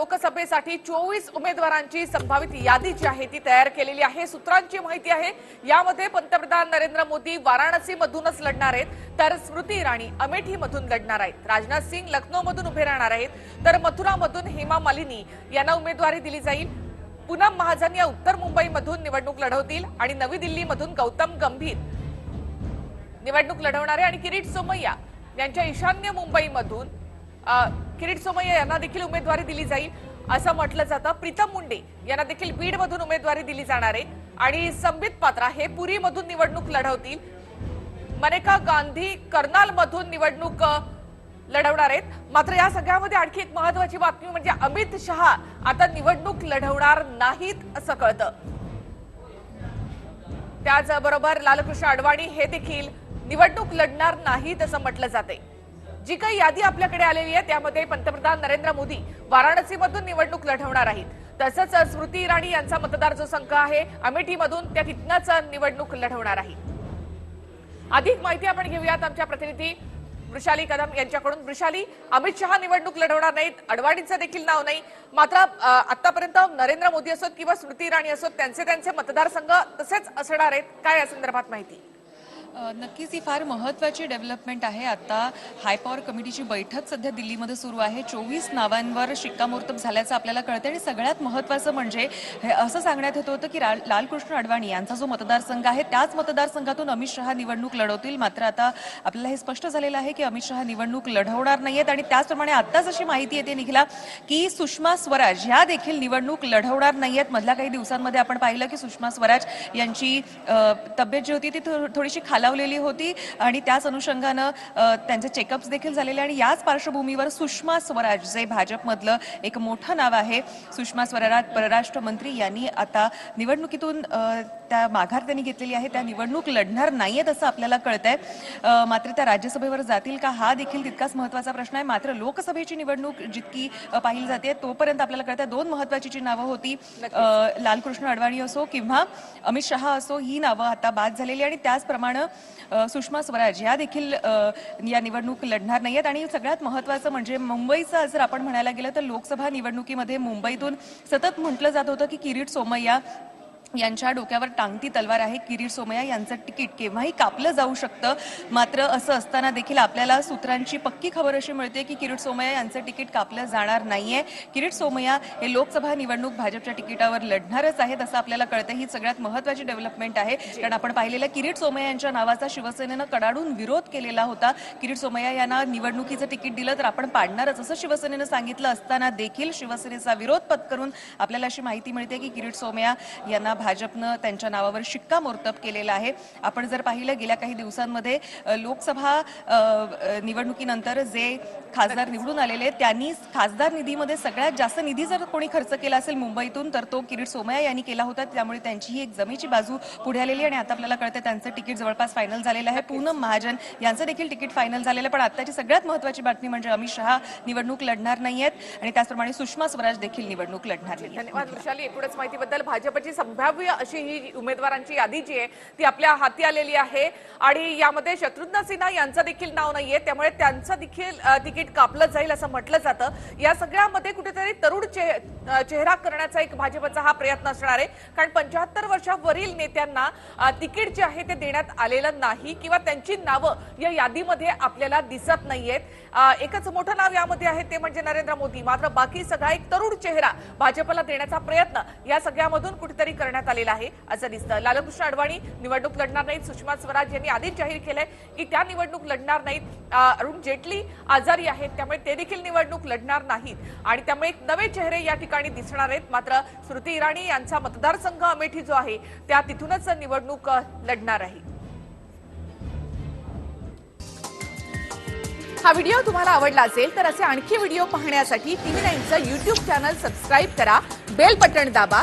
लोकसभेसाठी चोवीस उमेदवारांची संभावित यादी जी आहे ती तयार केलेली आहे. सूत्रांची माहिती आहे यामध्ये पंतप्रधान नरेंद्र मोदी वाराणसीमधूनच लढणार आहेत. तर स्मृती इराणी अमेठीमधून लढणार आहेत. राजनाथ सिंग लखनौमधून उभे राहणार आहेत. तर मथुरामधून हेमा मालिनी यांना उमेदवारी दिली जाईल. पूनम महाजन या उत्तर मुंबईमधून निवडणूक लढवतील आणि नवी दिल्लीमधून गौतम गंभीर निवडणूक लढवणारे आणि किरीट सोमय्या यांच्या ईशान्य मुंबईमधून किरीट सोमय्या यांना देखील उमेदवारी दिली जाईल असं म्हटलं जातं. प्रीतम मुंडे यांना देखील बीडमधून उमेदवारी दिली जाणार आहे. आणि संबित पात्रा हे पुरीमधून निवडणूक लढवतील. मनेका गांधी कर्नालमधून निवडणूक लढवणार आहेत. मात्र या सगळ्यामध्ये आणखी एक महत्वाची बातमी म्हणजे अमित शहा आता निवडणूक लढवणार नाहीत असं कळतं. त्याचबरोबर लालकृष्ण अडवाणी हे देखील निवडणूक लढणार नाहीत असं म्हटलं जाते जी काही यादी आपल्याकडे आलेली आहे त्यामध्ये पंतप्रधान नरेंद्र मोदी वाराणसीमधून निवडणूक लढवणार आहेत. तसंच स्मृती इराणी यांचा मतदार जो संघ आहे अमेठीमधून त्या तिथनंच निवडणूक लढवणार आहे. अधिक माहिती आपण घेऊयात आमच्या प्रतिनिधी वृषाली कदम यांच्याकडून. वृषाली अमित शहा निवडणूक लढवणार नाहीत अडवाणीचं देखील नाव नाही. मात्र आतापर्यंत नरेंद्र मोदी असोत किंवा स्मृती इराणी असोत त्यांचे त्यांचे मतदारसंघ तसेच असणार आहेत. काय या संदर्भात माहिती? नक्कीच ही फार महत्वाची डेव्हलपमेंट आहे. आता हाय पॉवर कमिटीची बैठक सध्या दिल्लीमध्ये सुरू आहे. चोवीस नावांवर शिक्कामोर्तब झाल्याचं आपल्याला कळतं आणि सगळ्यात महत्वाचं म्हणजे हे असं सांगण्यात येत होतं की लालकृष्ण अडवाणी यांचा जो मतदारसंघ आहे त्याच मतदारसंघातून अमित शहा निवडणूक लढवतील. मात्र आता आपल्याला हे स्पष्ट झालेलं आहे की अमित शहा निवडणूक लढवणार नाहीयेत आणि त्याचप्रमाणे आत्ताच अशी माहिती येते निघाला की सुषमा स्वराज ह्या देखील निवडणूक लढवणार नाहीयेत. मधल्या काही दिवसांमध्ये आपण पाहिलं की सुषमा स्वराज यांची तब्येत जी होती ती थोडीशी खा खालावलेली होती आणि त्याच अनुषंगानं त्यांचे चेकअप्स देखील झालेले आणि याच पार्श्वभूमीवर सुषमा स्वराज जे भाजपमधलं एक मोठं नाव आहे सुषमा स्वराज परराष्ट्र मंत्री यांनी आता निवडणुकीतून त्या माघार त्यांनी घेतलेली आहे. त्या निवडणूक लढणार नाहीयेत असं आपल्याला कळतंय. मात्र त्या राज्यसभेवर जातील का हा देखील तितकाच महत्त्वाचा प्रश्न आहे. मात्र लोकसभेची निवडणूक जितकी पाहिली जाते तोपर्यंत आपल्याला कळतंय दोन महत्वाची जी नावं होती लालकृष्ण अडवाणी असो किंवा अमित शहा असो ही नावं आता बाद झालेली आणि त्याचप्रमाणे सुषमा स्वराज. या देखील या निवडणूक लढणार नाही आहेत आणि सगळ्यात महत्वाचं म्हणजे मुंबईचं जर आपण म्हणायला गेलं तर लोकसभा निवडणुकीमध्ये मुंबईतून सतत म्हटलं जात होतं की किरीट सोमय्या यांच्या डोक्यावर टांगती तलवार आहे. किरीट सोमय्या यांचं तिकीट केव्हाही कापलं जाऊ शकतं. मात्र असं असताना देखील आपल्याला सूत्रांची पक्की खबर अशी मिळते की किरीट सोमय्या यांचं तिकीट कापलं जाणार नाहीये. किरीट सोमय्या हे लोकसभा निवडणूक भाजपच्या तिकिटावर लढणारच आहेत असं आपल्याला कळतं ही सगळ्यात महत्वाची डेव्हलपमेंट आहे. कारण आपण पाहिलेलं किरीट सोमय्या यांच्या नावाचा शिवसेनेनं कडाडून विरोध केलेला होता. किरीट सोमय्या यांना निवडणुकीचं तिकीट दिलं तर आपण पाडणारच असं शिवसेनेनं सांगितलं असताना देखील शिवसेनेचा विरोध पत्करून आपल्याला अशी माहिती मिळते की किरीट सोमय्या यांना भाजपनं त्यांच्या नावावर शिक्कामोर्तब केलेला आहे. आपण जर पाहिलं गेल्या काही दिवसांमध्ये लोकसभा निवडणुकीनंतर जे खासदार निवडून आलेले त्यांनी खासदार निधीमध्ये सगळ्यात जास्त निधी जर कोणी खर्च केला असेल मुंबईतून तर तो किरीट सोमय्या यांनी केला होता. त्यामुळे त्यांची ही एक जमेची बाजू पुढे आलेली आणि आता आपल्याला कळतं त्यांचं तिकीट जवळपास फायनल झालेलं आहे. पूनम महाजन यांचं देखील तिकीट फायनल झालेलं आहे. पण आताची सगळ्यात महत्वाची बातमी म्हणजे अमित शहा निवडणूक लढणार नाहीयेत आणि त्याचप्रमाणे सुषमा स्वराज देखील निवडणूक लढणार नाही धन्यवाद वृषाली. एकूणच माहितीबद्दल भाजपची संभाव्य अशी ही उमेदवारांची यादी जी आहे ती आपल्या हाती आलेली आहे. आणि यामध्ये शत्रुघ्न सिन्हा यांचं देखील नाव नाहीये त्यामुळे त्यांचं देखील तिकीट कापलं जाईल असं म्हटलं जातं. या सगळ्यामध्ये कुठेतरी तरुण चेहरा करण्याचा एक भाजपचा हा प्रयत्न असणार आहे. कारण पंच्याहत्तर वर्षावरील नेत्यांना तिकीट जे आहे ते देण्यात आलेलं नाही किंवा त्यांची नावं या यादीमध्ये आपल्याला दिसत नाहीयेत. एकच मोठं नाव यामध्ये आहे ते म्हणजे नरेंद्र मोदी. मात्र बाकी सगळा एक तरुण चेहरा भाजपला देण्याचा प्रयत्न या सगळ्यामधून कुठेतरी करण्यात आलेला आहे असं दिसतं. लालकृष्ण अडवाणी निवडणूक लढणार नाहीत. सुषमा स्वराज यांनी आधीच जाहीर केलंय की त्या निवडणूक लढणार नाहीत. अरुण जेटली आजारी आहेत त्यामुळे ते देखील निवडणूक लढणार नाहीत. आणि त्यामुळे एक नवे चेहरे या ठिकाणी दिसणार आहेत. मात्र स्मृती इराणी यांचा मतदारसंघ अमेठी जो आहे त्या तिथूनच निवडणूक लढणार आहे. हा व्हिडिओ तुम्हाला आवडला असेल तर असे आणखी व्हिडिओ पाहण्यासाठी टीव्ही नाईनचं युट्यूब चॅनल सबस्क्राईब करा. बेल बटण दाबा.